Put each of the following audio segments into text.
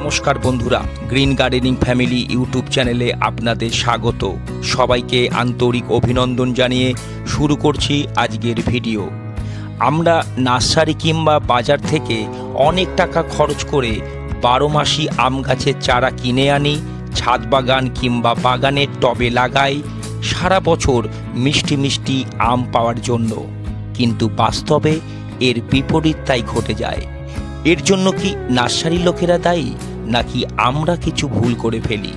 নমস্কার বন্ধুরা, green gardening family YouTube চ্যানেলে আপনাদের স্বাগত। সবাইকে আন্তরিক অভিনন্দন জানিয়ে শুরু করছি আজকের ভিডিও। আমরা নার্সারি কিংবা বাজার থেকে অনেক টাকা খরচ করে বারো মাসি আম গাছের চারা কিনে আনি, ছাদ বাগান কিংবা বাগানের টবে লাগাই, সারা বছর মিষ্টি মিষ্টি আম পাওয়ার জন্য। কিন্তু বাস্তবে এর বিপরীত তাই ঘটে যায়। এর জন্য কি নার্সারির লোকেরা দায়ী? নাকি আমরা কিছু ভুল করে ফেলি?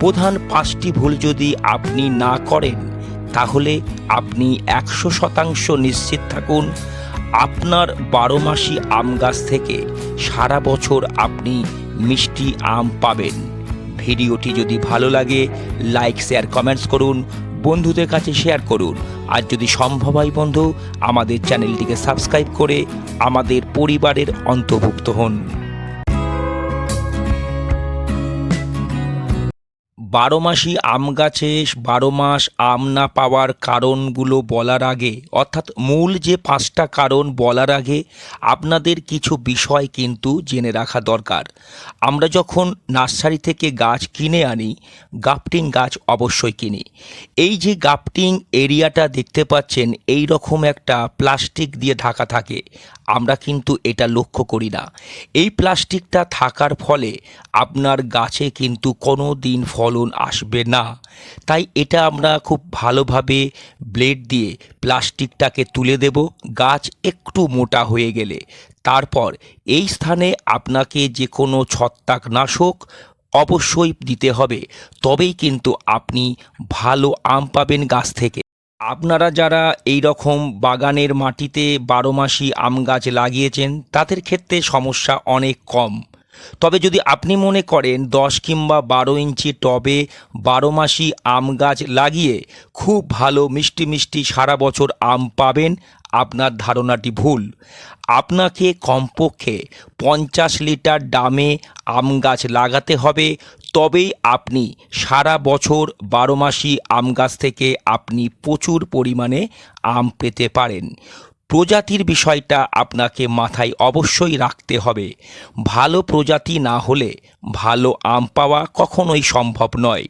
প্রধান পাঁচটি ভুল যদি আপনি না করেন, তাহলে আপনি একশো শতাংশ নিশ্চিত থাকুন, আপনার বারো মাসি আম গাছ থেকে সারা বছর আপনি মিষ্টি আম পাবেন। ভিডিওটি যদি ভালো লাগে, লাইক, শেয়ার, কমেন্টস করুন, বন্ধুদের কাছে শেয়ার করুন। আর যদি সম্ভব হয় বন্ধু, আমাদের চ্যানেলটিকে সাবস্ক্রাইব করে আমাদের পরিবারের অন্তর্ভুক্ত হন। বারো মাসি আম গাছে, বারো মাস আম না পাওয়ার কারণগুলো বলার আগে, অর্থাৎ মূল যে পাঁচটা কারণ বলার আগে, আপনাদের কিছু বিষয় কিন্তু জেনে রাখা দরকার। আমরা যখন নার্সারি থেকে গাছ কিনে আনি গাফটিং গাছ অবশ্যই কিনি। এই যে গাফটিং এরিয়াটা দেখতে পাচ্ছেন, এই রকম একটা প্লাস্টিক দিয়ে ঢাকা থাকে। আমরা কিন্তু এটা লক্ষ্য করি না। এই প্লাস্টিকটা থাকার ফলে আপনার গাছে কিন্তু কোনো দিন ফলন আসবে না। তাই এটা আমরা খুব ভালোভাবে ব্লেড দিয়ে প্লাস্টিকটাকে তুলে দেব, গাছ একটু মোটা হয়ে গেলে। তারপর এই স্থানে আপনাকে যে কোনো ছত্রাকনাশক অবশ্যই দিতে হবে, তবেই কিন্তু আপনি ভালো আম পাবেন গাছ থেকে। আপনারা যারা এই রকম বাগানের মাটিতে বারো মাসি আম গাছ লাগিয়েছেন, তাদের ক্ষেত্রে সমস্যা অনেক কম। তবে যদি আপনি মনে করেন দশ কিংবা বারো ইঞ্চি টবে বারো মাসি আম গাছ লাগিয়ে খুব ভালো মিষ্টি মিষ্টি সারা বছর আম পাবেন, আপনার ধারণাটি ভুল। আপনাকে কমপক্ষে পঞ্চাশ লিটার ডামে আম গাছ লাগাতে হবে, তবেই আপনি সারা বছর বারো মাসি আম গাছ থেকে আপনি প্রচুর পরিমাণে আম পেতে পারেন। প্রজাতির বিষয়টা আপনাকে মাথায় অবশ্যই রাখতে হবে। ভালো প্রজাতি না হলে ভালো আম পাওয়া কখনোই সম্ভব নয়।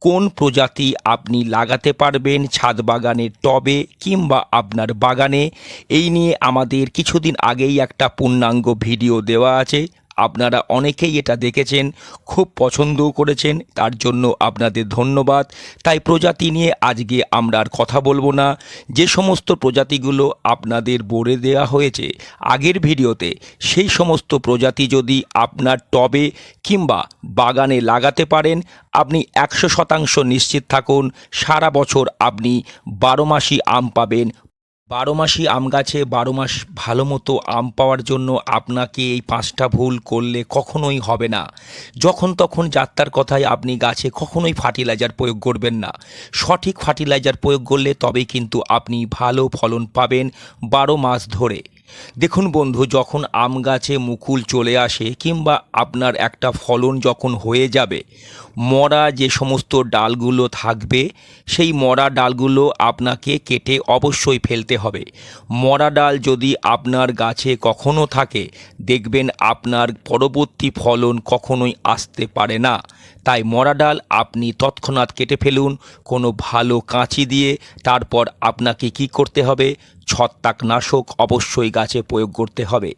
কোন প্রজাতি আপনি লাগাতে পারবেন ছাদ বাগানের টবে কিংবা আপনার বাগানে, এই নিয়ে আমাদের কিছুদিন আগেই একটা পূর্ণাঙ্গ ভিডিও দেওয়া আছে। আপনারা অনেকেই এটা দেখেছেন, খুব পছন্দও করেছেন, তার জন্য আপনাদের ধন্যবাদ। তাই প্রজাতি নিয়ে আজকে আমরা আর কথা বলব না। যে সমস্ত প্রজাতিগুলো আপনাদের বলে দেওয়া হয়েছে, আগের ভিডিওতে সেই সমস্ত প্রজাতি যদি আপনার টবে কিংবা বাগানে লাগাতে পারেন, আপনি একশো শতাংশ নিশ্চিত থাকুন, সারা বছর আপনি বারো মাসই আম পাবেন বারো মাসি আম গাছে, বারো মাস ভালো মতো আম পাওয়ার জন্য আপনাকে এই পাঁচটা ভুল করলে কখনোই হবে না। যখন তখন যাত্রার কথায় আপনি গাছে কখনোই ফার্টিলাইজার প্রয়োগ করবেন না। সঠিক ফার্টিলাইজার প্রয়োগ করলে তবেই কিন্তু আপনি ভালো ফলন পাবেন বারো মাস ধরে। দেখুন বন্ধু, যখন আম গাছে মুকুল চলে আসে কিংবা আপনার একটা ফলন যখন হয়ে যাবে, মরা যে সমস্ত ডালগুলো থাকবে, সেই মরা ডালগুলো আপনাকে কেটে অবশ্যই ফেলতে হবে। মরা ডাল যদি আপনার গাছে কখনো থাকে, দেখবেন আপনার পরবর্তী ফলন কখনোই আসতে পারে না। তাই মরা ডাল আপনি তৎক্ষণাৎ কেটে ফেলুন, কোনো ভালো কাঁচি দিয়ে। তারপর আপনাকে কি করতে হবে? ছত্রাকনাশক অবশ্যই গাছে প্রয়োগ করতে হবে।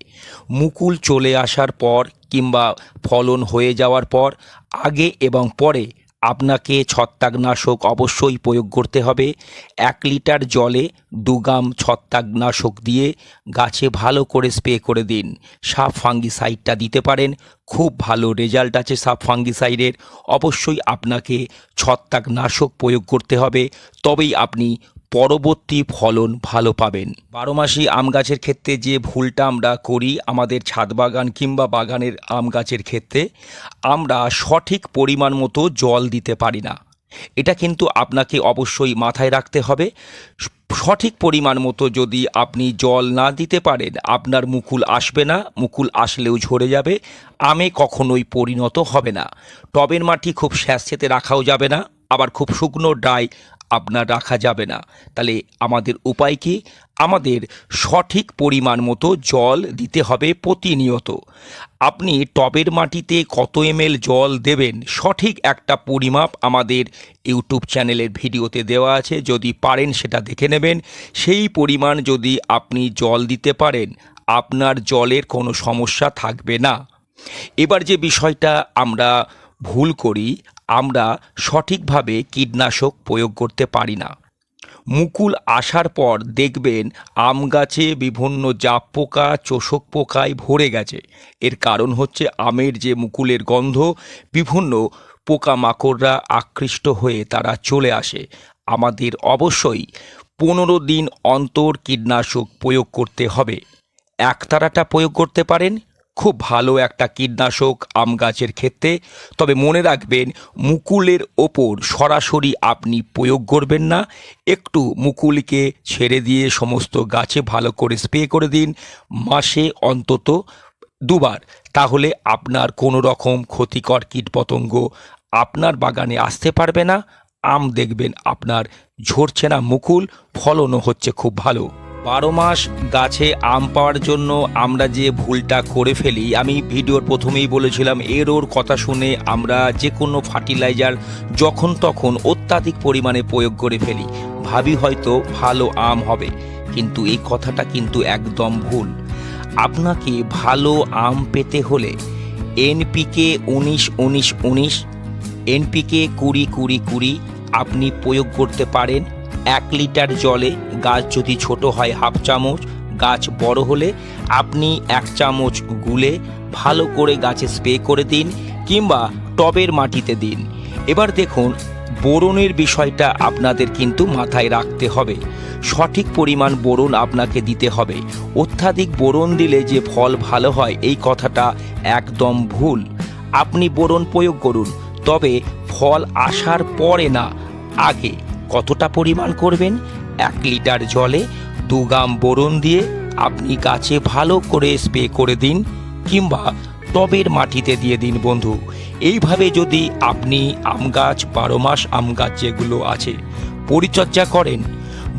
মুকুল চলে আসার পর কিংবা ফলন হয়ে যাওয়ার পর, আগে এবং পরে আপনাকে ছত্রাকনাশক অবশ্যই প্রয়োগ করতে হবে। এক লিটার জলে দু গ্রাম ছত্রাকনাশক দিয়ে গাছে ভালো করে স্প্রে করে দিন। সাপ ফাঙ্গিসাইডটা দিতে পারেন। খুব ভালো রেজাল্ট আছে সাপ ফাঙ্গিসাইডের। অবশ্যই আপনাকে ছত্রাকনাশক প্রয়োগ করতে হবে। তবেই আপনি পরবর্তী ফলন ভালো পাবেন। বারো মাসি আম গাছের ক্ষেত্রে যে ভুলটা আমরা করি আমাদের ছাদ বাগান কিংবা বাগানের আম গাছের ক্ষেত্রে, আমরা সঠিক পরিমাণ মতো জল দিতে পারি না। এটা কিন্তু আপনাকে অবশ্যই মাথায় রাখতে হবে। সঠিক পরিমাণ মতো যদি আপনি জল না দিতে পারেন, আপনার মুকুল আসবে না, মুকুল আসলেও ঝরে যাবে, আমে কখনোই পরিণত হবে না। টবের মাটি খুব স্যাঁতস্যাঁতে রাখাও যাবে না, আবার খুব শুকনো ড্রাই আপনার রাখা যাবে না। তাহলে আমাদের উপায় কি? আমাদের সঠিক পরিমাণ মতো জল দিতে হবে প্রতিনিয়ত। আপনি টবের মাটিতে কত এমএল জল দেবেন, সঠিক একটা পরিমাপ আমাদের ইউটিউব চ্যানেলের ভিডিওতে দেওয়া আছে। যদি পারেন সেটা দেখে নেবেন। সেই পরিমাণ যদি আপনি জল দিতে পারেন, আপনার জলের কোনো সমস্যা থাকবে না। এবার যে বিষয়টা আমরা ভুল করি আমরা সঠিকভাবে কীটনাশক প্রয়োগ করতে পারি না। মুকুল আসার পর দেখবেন আম গাছে বিভিন্ন জাপ পোকা, চোষক পোকায় ভরে গেছে। এর কারণ হচ্ছে আমের যে মুকুলের গন্ধ, বিভিন্ন পোকামাকড়রা আকৃষ্ট হয়ে তারা চলে আসে। আমাদের অবশ্যই পনেরো দিন অন্তর কীটনাশক প্রয়োগ করতে হবে। একতারাটা প্রয়োগ করতে পারেন খুব ভালো একটা কীটনাশক আম গাছের ক্ষেত্রে। তবে মনে রাখবেন, মুকুলের ওপর সরাসরি আপনি প্রয়োগ করবেন না। একটু মুকুলকে ছেড়ে দিয়ে সমস্ত গাছে ভালো করে স্প্রে করে দিন মাসে অন্তত দুবার। তাহলে আপনার কোনো রকম ক্ষতিকর কীটপতঙ্গ আপনার বাগানে আসতে পারবে না। আম দেখবেন আপনার ঝরছে না মুকুল, ফলনও হচ্ছে খুব ভালো। বারো মাস গাছে আম পাওয়ার জন্য আমরা যে ভুলটা করে ফেলি, আমি ভিডিওর প্রথমেই বলেছিলাম, এর ওর কথা শুনে আমরা যে কোনো ফার্টিলাইজার যখন তখন অত্যাধিক পরিমাণে প্রয়োগ করে ফেলি। ভাবি হয়তো ভালো আম হবে, কিন্তু এই কথাটা কিন্তু একদম ভুল। আপনাকে ভালো আম পেতে হলে এনপিকে উনিশ উনিশ উনিশ, এনপিকে কুড়ি কুড়ি কুড়ি আপনি প্রয়োগ করতে পারেন। এক লিটার জলে গাছ যদি ছোট হয় হাফ চামচ, গাছ বড় হলে আপনি এক চামচ গুলে ভালো করে গাছে স্প্রে করে দিন কিংবা টবের মাটিতে দিন। এবার দেখুন, বোরনের বিষয়টা আপনাদের কিন্তু মাথায় রাখতে হবে। সঠিক পরিমাণ বোরন আপনাকে দিতে হবে। অত্যাধিক বোরন দিলে যে ফল ভালো হয়, এই কথাটা একদম ভুল। আপনি বোরন প্রয়োগ করুন, তবে ফল আসার পরে না, আগে। কতটা পরিমাণ করবেন? এক লিটার জলে দু গ্রাম বোরন দিয়ে আপনি গাছে ভালো করে স্প্রে করে দিন কিংবা টবের মাটিতে দিয়ে দিন বন্ধু। এইভাবে যদি আপনি আম গাছ, বারো মাস আম গাছ যেগুলো আছে, পরিচর্যা করেন,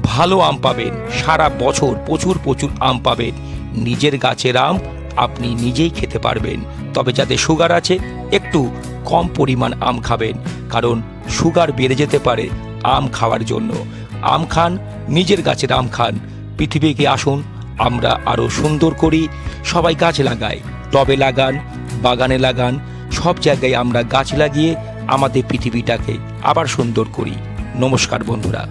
ভালো আম পাবেন, সারা বছর প্রচুর প্রচুর আম পাবেন, নিজের গাছের আম আপনি নিজেই খেতে পারবেন। তবে যাদের সুগার আছে, একটু কম পরিমাণ আম খাবেন, কারণ সুগার বেড়ে যেতে পারে আম খাওয়ার জন্য। আম খান, নিজের গাছের আম খান। পৃথিবীকে আসুন, আমরা আরও সুন্দর করি। সবাই গাছ লাগাই টবে লাগান, বাগানে লাগান। সব জায়গায় আমরা গাছ লাগিয়ে আমাদের পৃথিবীটাকে আবার সুন্দর করি। নমস্কার বন্ধুরা।